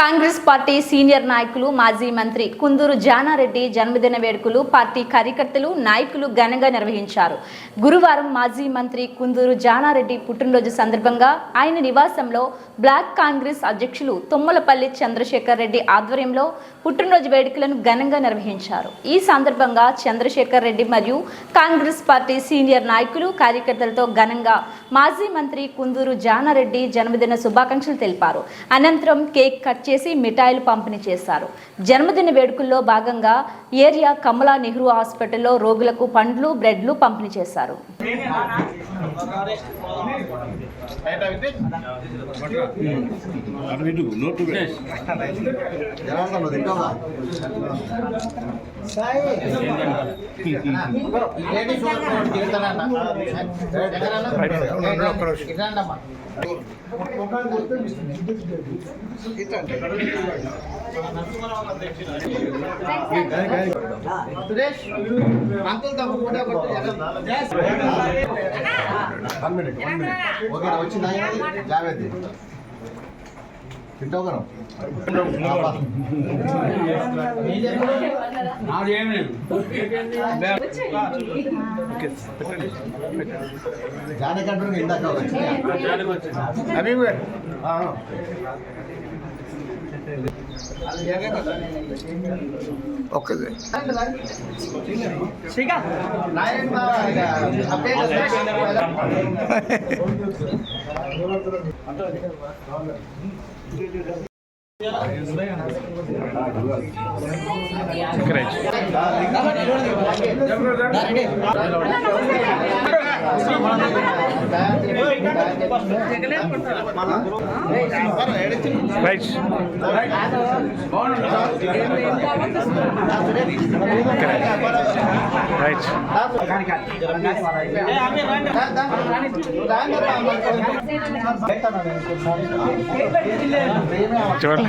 Congress party senior నాయకులు మాజీ మంత్రి కుందూరు జానారెడ్డి జన్మదిన వేడుకలు పార్టీ కార్యకర్తలు నాయకులు ఘనంగా నిర్వహించారు. గురువారం మాజీ మంత్రి కుందూరు జానారెడ్డి పుట్టినరోజు సందర్భంగా ఆయన నివాసంలో బ్లాక్ కాంగ్రెస్ అధ్యక్షులు తుమ్మలపల్లి చంద్రశేఖర్ రెడ్డి ఆధ్వర్యంలో పుట్టినరోజు వేడుకలను ఘనంగా నిర్వహించారు. ఈ సందర్భంగా చంద్రశేఖర్ రెడ్డి మరియు కాంగ్రెస్ పార్టీ సీనియర్ నాయకులు కార్యకర్తలతో ఘనంగా మాజీ మంత్రి కుందూరు జానారెడ్డి జన్మదిన శుభాకాంక్షలు తెలిపారు. అనంతరం కేక్ కట్ చేసి మిఠాయిలు పంపిణీ చేశారు. జన్మదిన వేడుకల్లో భాగంగా ఏరియా కమలా నెహ్రూ హాస్పిటల్లో రోగులకు పండ్లు బ్రెడ్లు పంపిణీ చేశారు. అటు Suresh అంకుల్తో photo one minute one minute okay వచ్చిందా జావేది తింటావు కదా ఇందాక వచ్చింది ఓకే రైట్ రైట్ చూడండి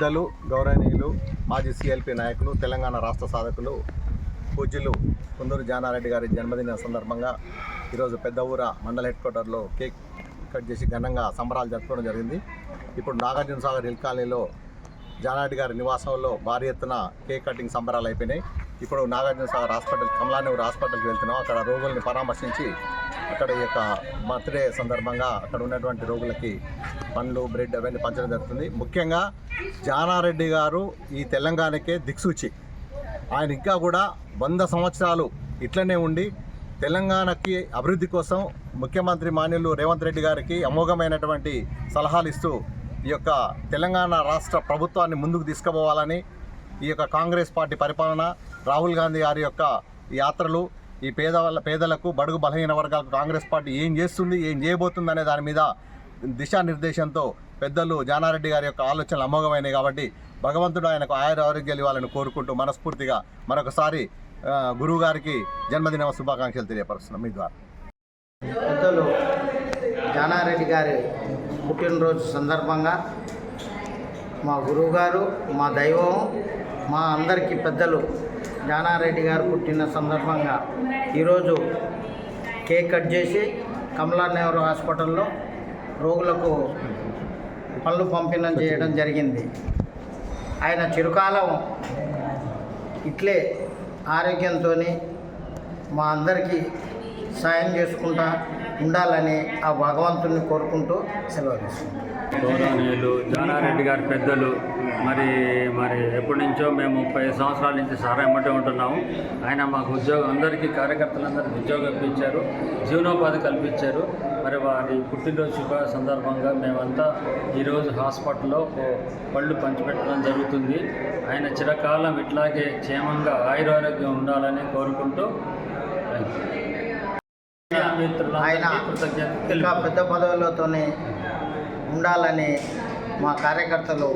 పెద్దలు గౌరవనీయులు మాజీ సిఎల్పి నాయకులు తెలంగాణ రాష్ట్ర సాధకులు పూజ్యులు కుందూరు జానారెడ్డి గారి జన్మదిన సందర్భంగా ఈరోజు పెద్ద ఊర మండల హెడ్ క్వార్టర్లో కేక్ కట్ చేసి ఘనంగా సంబరాలు జరుపుకోవడం జరిగింది. ఇప్పుడు నాగార్జున సాగర్ హిల్ కాలనీలో జానారెడ్డి గారి నివాసంలో భారీ ఎత్తున కేక్ కటింగ్ సంబరాలు అయిపోయినాయి. ఇప్పుడు నాగార్జున సాగర్ హాస్పిటల్ కమలానూరు హాస్పిటల్కి వెళ్తున్నాం. అక్కడ రోగుల్ని పరామర్శించి అక్కడ ఈ యొక్క బర్త్డే సందర్భంగా అక్కడ ఉన్నటువంటి రోగులకి పండ్లు బ్రెడ్ అవన్నీ పంచడం జరుగుతుంది. ముఖ్యంగా జానారెడ్డి గారు ఈ తెలంగాణకే దిక్సూచి. ఆయన ఇంకా కూడా వంద సంవత్సరాలు ఇట్లనే ఉండి తెలంగాణకి అభివృద్ధి కోసం ముఖ్యమంత్రి మాన్యులు రేవంత్ రెడ్డి గారికి అమోఘమైనటువంటి సలహాలు ఇస్తూ ఈ యొక్క తెలంగాణ రాష్ట్ర ప్రభుత్వాన్ని ముందుకు తీసుకుపోవాలని ఈ యొక్క కాంగ్రెస్ పార్టీ పరిపాలన రాహుల్ గాంధీ గారి యొక్క యాత్రలు ఈ పేద పేదలకు బడుగు బలహీన వర్గాలకు కాంగ్రెస్ పార్టీ ఏం చేస్తుంది ఏం చేయబోతుంది అనే దాని మీద దిశానిర్దేశంతో పెద్దలు జానారెడ్డి గారి యొక్క ఆలోచనలు అమోఘమైనవి కాబట్టి భగవంతుడు ఆయనకు ఆయుర ఆరోగ్యాలు ఇవ్వాలని కోరుకుంటూ మనస్ఫూర్తిగా మరొకసారి గురువు గారికి జన్మదిన శుభాకాంక్షలు తెలియపరుస్తున్నాం. మీ ద్వారా. పెద్దలు జానారెడ్డి గారి పుట్టినరోజు సందర్భంగా మా గురువుగారు మా దైవం మా అందరికీ పెద్దలు జానారెడ్డి గారు పుట్టిన సందర్భంగా ఈరోజు కేక్ కట్ చేసి కమలా నెహ్రూ హాస్పిటల్లో రోగులకు పళ్ళు పంపిణీ చేయడం జరిగింది. ఆయన చిరుకాలం ఇట్లే ఆరోగ్యంతో మా అందరికీ సాయం చేసుకుంటా ఉండాలని ఆ భగవంతుని కోరుకుంటూ సెలవు తీసుకుంటాం జానారెడ్డి గారి పెద్దలు మరి మరి ఎప్పటి నుంచో మేము ముప్పై సంవత్సరాల నుంచి సారా ఎమ్మటే ఉంటున్నాము. ఆయన మాకు ఉద్యోగం అందరికీ కార్యకర్తలందరికీ ఉద్యోగం కల్పించారు జీవనోపాధి కల్పించారు. మరి వారి పుట్టినరోజు శుభ సందర్భంగా మేమంతా ఈరోజు హాస్పిటల్లో పళ్ళు పంచిపెట్టడం జరుగుతుంది. ఆయన చిరకాలం ఇట్లాగే క్షేమంగా ఆయురారోగ్యం ఉండాలని కోరుకుంటూ థ్యాంక్ యూ ఆయన ఇంకా పెద్ద పదవులతోనే ఉండాలని మా కార్యకర్తలు